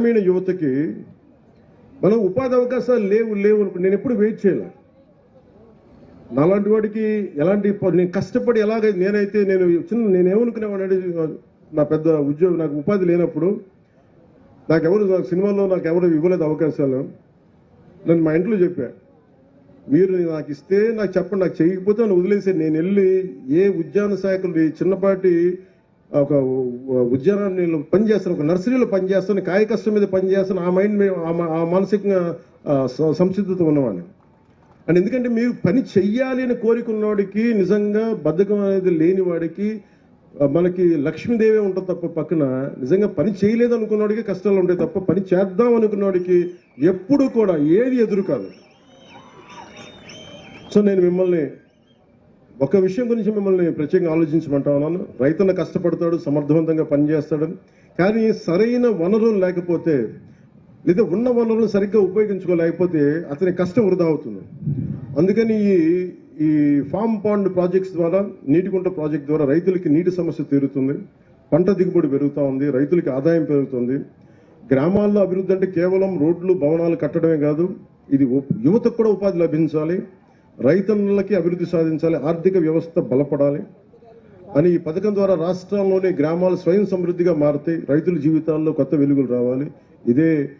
గ్రామీణ యువతకి మనం ఉపాధి అవకాశాలు లేవు లేవు నేను ఎప్పుడు వెయిట్ చేయలే. నాలాంటి వాడికి ఎలాంటి నేను కష్టపడి ఎలాగ నేనైతే నేను చిన్న నేనేమనుకునేవాడి నా పెద్ద ఉద్యోగం నాకు ఉపాధి లేనప్పుడు నాకెవరు నాకు సినిమాలో నాకు ఎవరు ఇవ్వలేదు అవకాశాలు. నేను మా ఇంట్లో చెప్పా మీరు నాకు ఇస్తే నాకు చెప్పండి నాకు చేయకపోతే నన్ను వదిలేసి నేను వెళ్ళి ఏ ఉద్యాన శాఖలు చిన్నపాటి ఒక ఉద్యానాన్ని పనిచేస్తాను ఒక నర్సరీలో పనిచేస్తాను కాయ కష్టం మీద పనిచేస్తాను ఆ మైండ్ ఆ మానసికంగా సంసిద్ధత ఉన్నవాడిని. అండ్ ఎందుకంటే మీరు పని చెయ్యాలి అని కోరికున్నవాడికి నిజంగా బద్ధకం అనేది లేని వాడికి మనకి లక్ష్మీదేవి ఉంటుంది తప్ప పక్కన నిజంగా పని చేయలేదు అనుకున్నవాడికి కష్టాలు ఉంటాయి తప్ప పని చేద్దాం అనుకున్నవాడికి ఎప్పుడు కూడా ఏది ఎదురు కాదు. సో నేను మిమ్మల్ని ఒక విషయం గురించి మిమ్మల్ని ప్రత్యేకంగా ఆలోచించమంటా ఉన్నాను రైతును కష్టపడతాడు సమర్థవంతంగా పనిచేస్తాడని. కానీ సరైన వనరులు లేకపోతే లేదా ఉన్న వనరులు సరిగ్గా ఉపయోగించుకోలేకపోతే అతని కష్టం వృధా అవుతుంది. అందుకని ఈ ఈ ఫామ్ పాండ్ ప్రాజెక్ట్స్ ద్వారా నీటికుంట ప్రాజెక్ట్ ద్వారా రైతులకి నీటి సమస్య తీరుతుంది. పంట దిగుబడి పెరుగుతూ ఉంది రైతులకి ఆదాయం పెరుగుతుంది. గ్రామాల్లో అభివృద్ధి అంటే కేవలం రోడ్లు భవనాలు కట్టడమే కాదు ఇది యువతకు కూడా ఉపాధి లభించాలి. రైతన్నులకి అభివృద్ధి సాధించాలి ఆర్థిక వ్యవస్థ బలపడాలి అని ఈ పథకం ద్వారా రాష్ట్రంలోని గ్రామాలు స్వయం సమృద్ధిగా మారుతాయి రైతుల జీవితాల్లో కొత్త వెలుగులు రావాలి. ఇదే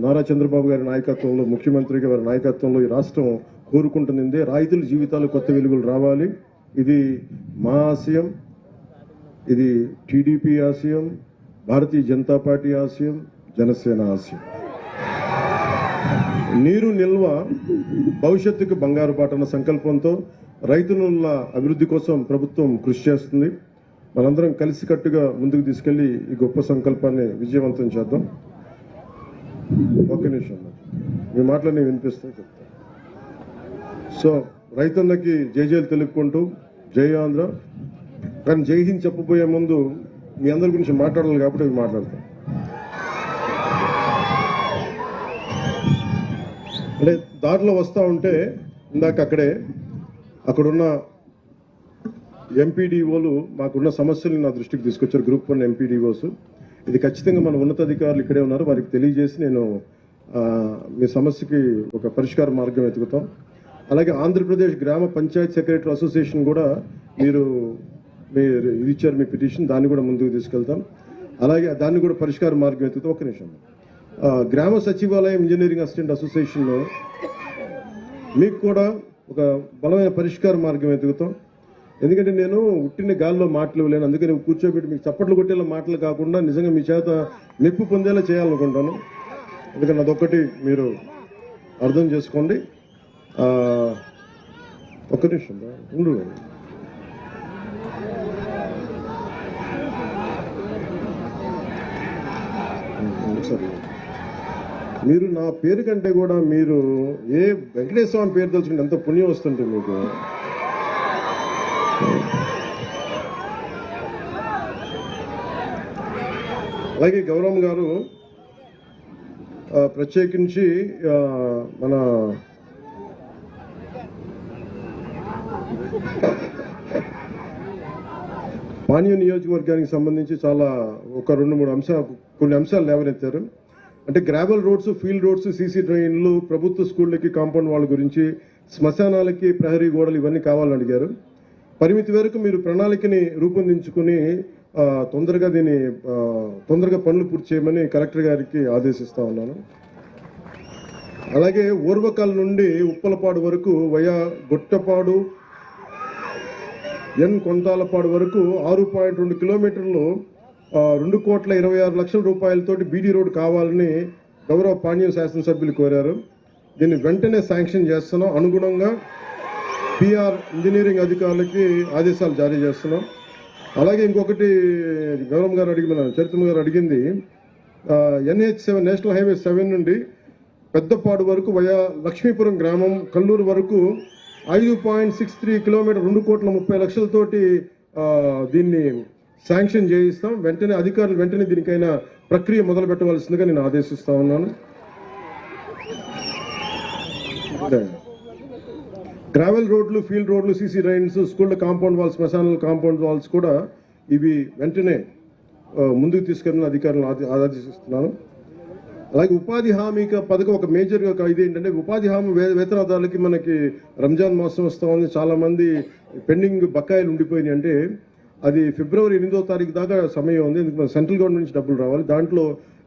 నారా చంద్రబాబు గారి నాయకత్వంలో ముఖ్యమంత్రి గారి నాయకత్వంలో ఈ రాష్ట్రం కోరుకుంటుంది రైతుల జీవితాలు కొత్త వెలుగులు రావాలి. ఇది మా ఆశయం. ఇది టీడీపీ ఆశయం. భారతీయ జనతా పార్టీ ఆశయం. జనసేన ఆశయం. నీరు నిల్వ భవిష్యత్తుకు బంగారు పాటన సంకల్పంతో రైతుల అభివృద్ధి కోసం ప్రభుత్వం కృషి చేస్తుంది. మనందరం కలిసికట్టుగా ముందుకు తీసుకెళ్ళి ఈ గొప్ప సంకల్పాన్ని విజయవంతం చేద్దాం. ఒక్క నిమిషం మీ మాటలు నేను వినిపిస్తాను చెప్తాను సో రైతులకి జయజయలు తెలుపుకుంటూ జై ఆంధ్ర. కానీ జై హింద్ చెప్పబోయే ముందు మీ అందరి గురించి మాట్లాడాలి కాబట్టి మాట్లాడతాం. అంటే దారిలో వస్తూ ఉంటే ఇందాక అక్కడే అక్కడున్న ఎంపీడీఓలు మాకున్న సమస్యలు నా దృష్టికి తీసుకొచ్చారు. గ్రూప్ వన్ ఎంపీడీఓస్ ఇది ఖచ్చితంగా మన ఉన్నతాధికారులు ఇక్కడే ఉన్నారు. వారికి తెలియజేసి నేను మీ సమస్యకి ఒక పరిష్కార మార్గం వెతుకుతాం. అలాగే ఆంధ్రప్రదేశ్ గ్రామ పంచాయత్ సెక్రటరీ అసోసియేషన్ కూడా మీరు మీరు ఇది ఇచ్చారు మీ పిటిషన్. దాన్ని కూడా ముందుకు తీసుకెళ్తాం. అలాగే దాన్ని కూడా పరిష్కార మార్గం వెతుకుతాం. ఒక నిమిషం. గ్రామ సచివాలయం ఇంజనీరింగ్ అసిస్టెంట్ అసోసియేషన్లో మీకు కూడా ఒక బలమైన పరిష్కార మార్గం ఎదుగుతాం. ఎందుకంటే నేను ఉట్టిన గాల్లో మాటలు లేను అందుకని కూర్చోబెట్టి మీకు చప్పట్లు కొట్టేలా మాటలు కాకుండా నిజంగా మీ చేత మెప్పు పొందేలా చేయాలనుకుంటాను అందుకని అదొక్కటి మీరు అర్థం చేసుకోండి. ఒక్క నిమిషం. ఉండు. సరే. మీరు నా పేరు కంటే కూడా మీరు ఏ వెంకటేశ్వర స్వామి పేరు తెలుసుకుంటే ఎంత పుణ్యం వస్తుంటే మీకు? అలాగే గౌరవం గారు ప్రత్యేకించి మన మాన్య నియోజకవర్గానికి సంబంధించి చాలా ఒక రెండు మూడు అంశాలు కొన్ని అంశాలు లేవనెత్తారు అంటే gravel roads field roads CC డ్రైన్లు ప్రభుత్వ స్కూళ్ళకి కాంపౌండ్ వాళ్ళ గురించి శ్మశానాలకి ప్రహరీ గోడలు ఇవన్నీ కావాలని అడిగారు. పరిమితి వరకు మీరు ప్రణాళికని రూపొందించుకుని తొందరగా దీన్ని తొందరగా పనులు పూర్తి చేయమని కలెక్టర్ గారికి ఆదేశిస్తా ఉన్నాను. అలాగే ఓర్వకాల నుండి ఉప్పలపాడు వరకు వయా గొట్టపాడు ఎన్ కొంతాలపాడు వరకు ఆరు పాయింట్ రెండు కిలోమీటర్లు రెండు కోట్ల ఇరవై ఆరు లక్షల రూపాయలతోటి బీడీ రోడ్ కావాలని గౌరవ పాణ్యం శాసనసభ్యులు కోరారు. దీన్ని వెంటనే శాంక్షన్ చేస్తున్నాం. అనుగుణంగా పిఆర్ ఇంజనీరింగ్ అధికారులకి ఆదేశాలు జారీ చేస్తున్నాం. అలాగే ఇంకొకటి గౌరవం గారు అడిగిన చరిత్ర గారు అడిగింది NH seven national highway seven నుండి పెద్దపాడు వరకు వయా లక్ష్మీపురం గ్రామం కల్లూరు వరకు ఐదు పాయింట్ సిక్స్ త్రీ కిలోమీటర్ రెండు కోట్ల ముప్పై లక్షలతోటి దీన్ని శాంక్షన్ చేయిస్తాం. వెంటనే అధికారులు వెంటనే దీనికైనా ప్రక్రియ మొదలు పెట్టవలసిందిగా నేను ఆదేశిస్తా ఉన్నాను. గ్రావెల్ రోడ్లు ఫీల్డ్ రోడ్లు సీసీ రైన్స్ స్కూళ్ళ కాంపౌండ్ వాల్స్ శ్మశానాల కాంపౌండ్ వాల్స్ కూడా ఇవి వెంటనే ముందుకు తీసుకెళ్ళిన అధికారులను ఆదే- ఆదేశిస్తున్నాను. అలాగే ఉపాధి హామీ పథకం ఒక మేజర్ ఒక ఇది ఏంటంటే ఉపాధి హామీ వేతనదారులకి మనకి రంజాన్ మాసం వస్తూ ఉంది. చాలా మంది పెండింగ్ బకాయిలు ఉండిపోయినాయి. అంటే అది ఫిబ్రవరి ఎనిమిదో తారీఖు దాకా సమయం ఉంది. ఎందుకంటే సెంట్రల్ గవర్నమెంట్ నుంచి డబ్బులు రావాలి? దాంట్లో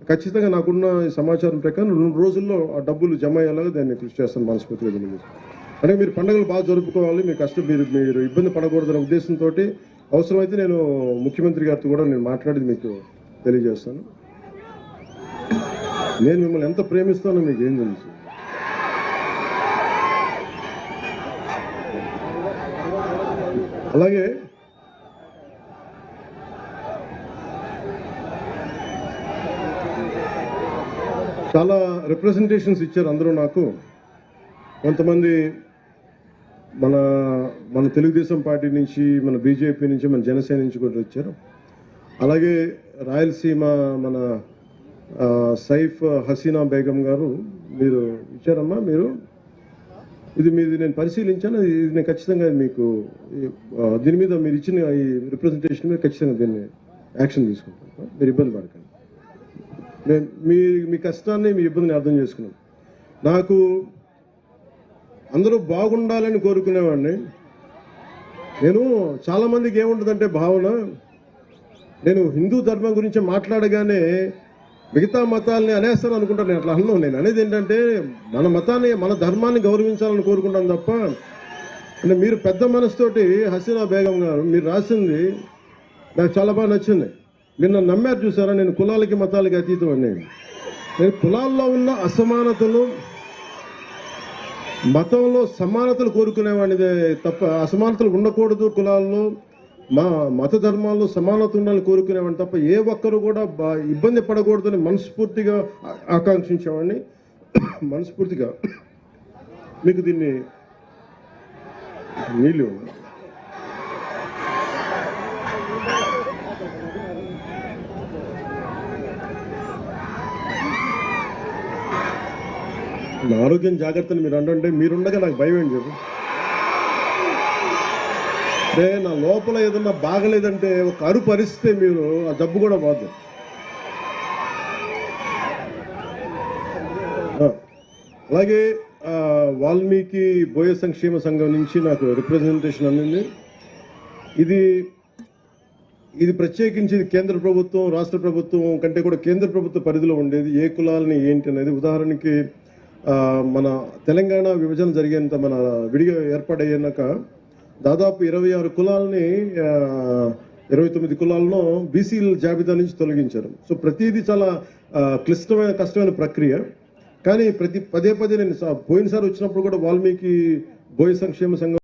ఖచ్చితంగా నాకున్న సమాచారం ప్రకారం రెండు రోజుల్లో ఆ డబ్బులు జమ అయ్యేలాగా దాన్ని కృషి చేస్తాను మనస్ఫూర్తిగా తెలియజేస్తాను అంటే మీరు పండుగలు బాగా జరుపుకోవాలి. మీ కష్టం మీరు మీరు ఇబ్బంది పడకూడదనే ఉద్దేశంతో అవసరమైతే నేను ముఖ్యమంత్రి గారితో కూడా నేను మాట్లాడి మీకు తెలియజేస్తాను. నేను మిమ్మల్ని ఎంత ప్రేమిస్తానో మీకు ఏం తెలుసు? అలాగే చాలా రిప్రజెంటేషన్స్ ఇచ్చారు అందరూ నాకు. కొంతమంది మన మన తెలుగుదేశం పార్టీ నుంచి మన బీజేపీ నుంచి మన జనసేన నుంచి కూడా వచ్చారు. అలాగే రాయలసీమ మన సైఫ్ హసీనా బేగం గారు మీరు ఇచ్చారమ్మా మీరు? ఇది మీది నేను పరిశీలించాను ఇది నేను ఖచ్చితంగా మీకు దీని మీద మీరు ఇచ్చిన ఈ రిప్రజెంటేషన్ మీద ఖచ్చితంగా దీన్ని యాక్షన్ తీసుకుంటాను. మీరు ఇబ్బంది పడకండి. నేను మీ మీ కష్టాన్ని మీ ఇబ్బందిని అర్థం చేసుకున్నాను. నాకు అందరూ బాగుండాలని కోరుకునేవాడిని. నేను చాలామందికి ఏముంటుందంటే భావన నేను హిందూ ధర్మం గురించి మాట్లాడగానే మిగతా మతాలని అనేస్తాను అనుకుంటాను నేను అట్లా అన్నాను నేను అనేది ఏంటంటే మన మతాన్ని మన ధర్మాన్ని గౌరవించాలని కోరుకుంటాను తప్ప అంటే మీరు పెద్ద మనసుతోటి హసీనా బేగం గారు మీరు రాసింది నాకు చాలా బాగా నచ్చింది. నిన్న నమ్మారు చూసారా నేను కులాలకి మతాలకి అతీతం అని నేను కులాల్లో ఉన్న అసమానతలు మతంలో సమానతలు కోరుకునేవాడిదే తప్ప అసమానతలు ఉండకూడదు కులాల్లో. మా మత ధర్మాల్లో సమానత ఉండాలని కోరుకునేవాడిని తప్ప ఏ ఒక్కరు కూడా బా- ఇబ్బంది పడకూడదని మనస్ఫూర్తిగా ఆకాంక్షించేవాడిని. మనస్ఫూర్తిగా మీకు దీన్ని నీళ్ళు నా ఆరోగ్యం జాగ్రత్తని మీరు అంటుంటే మీరుండగా నాకు భయం ఏంటి చెప్పు. అంటే నా లోపల ఏదన్నా బాగలేదంటే ఒక అరుపు అరిస్తే మీరు ఆ జబ్బు కూడా పోదు అలాగే వాల్మీకి బోయ సంక్షేమ సంఘం నుంచి నాకు రిప్రజెంటేషన్ అందింది. ఇది ఇది ప్రత్యేకించి ఇది కేంద్ర ప్రభుత్వం రాష్ట్ర ప్రభుత్వం కంటే కూడా కేంద్ర ప్రభుత్వ పరిధిలో ఉండేది ఏ కులాలని ఏంటి అనేది. ఉదాహరణకి మన తెలంగాణ విభజన జరిగేంత మన విడిగా ఏర్పాటయ్యాక దాదాపు ఇరవై ఆరు కులాలని ఇరవై తొమ్మిది కులాలను బీసీల జాబితా నుంచి తొలగించారు. సో ప్రతిదీ చాలా క్లిష్టమైన కష్టమైన ప్రక్రియ. కానీ ప్రతి పదే పదే నేను పోయినసారి వచ్చినప్పుడు కూడా వాల్మీకి బోయ సంక్షేమ సంఘం